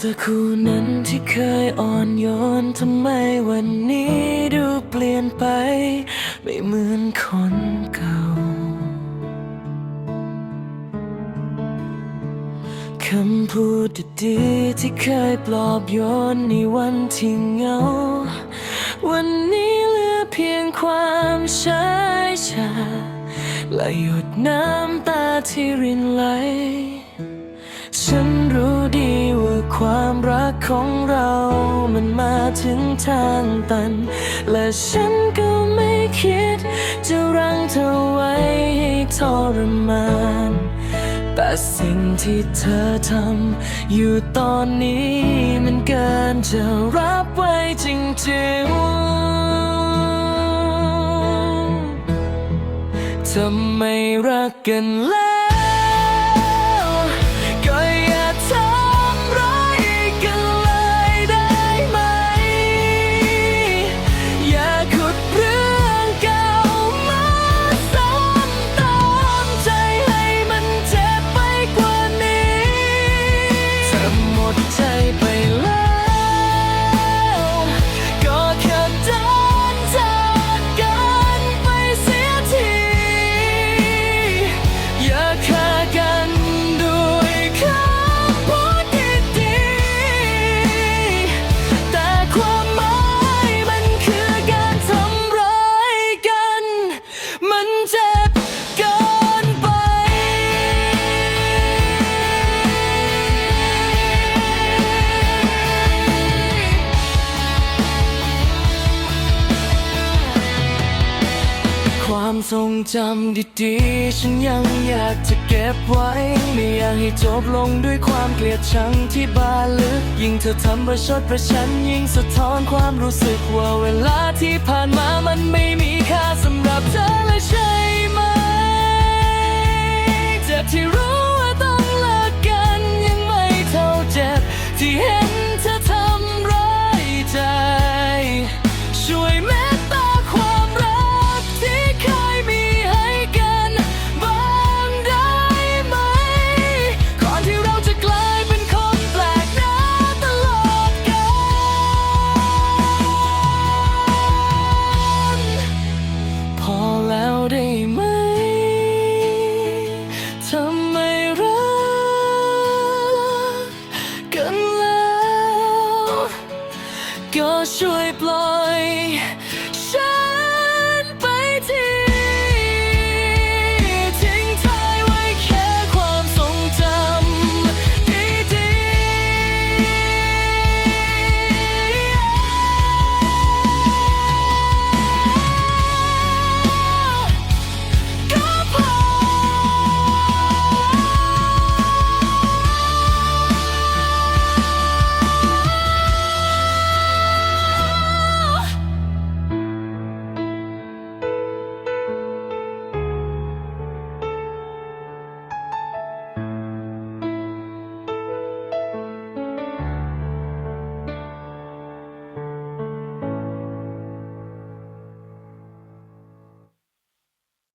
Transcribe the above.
แต่คู่นั้นที่เคยอ่อนโยนทำไมวันนี้ดูเปลี่ยนไป ไม่เหมือนคนเก่าคำพูดดีๆที่เคยปลอบโยนในวันที่เหงา วันนี้เหลือเพียงความเฉยชาและหยดน้ำตาที่รินไหล ฉันรู้ดีว่าความรักของเรามันมาถึงทางตัน และฉันก็ไม่คิด จะรั้งเธอไว้ให้ทรมาน แต่สิ่งที่เธอทำอยู่ตอนนี้มันเกินจะรับไว้จริงๆทำไมรักกันแล้ว ความทรงจำดีๆ ฉันยังอยากจะเก็บไว้ ไม่อยากให้จบลงด้วยความเกลียดชังที่บาลึก ยิ่งเธอทำประชดประชันยิ่งสะท้อนความรู้สึกว่าเวลาที่ผ่านมามันไม่มีค่าสำหรับเธอเลยใช่ไหมเจ็บที่รู้ ทำไมรักกันแล้ว ก็ช่วยปล่อย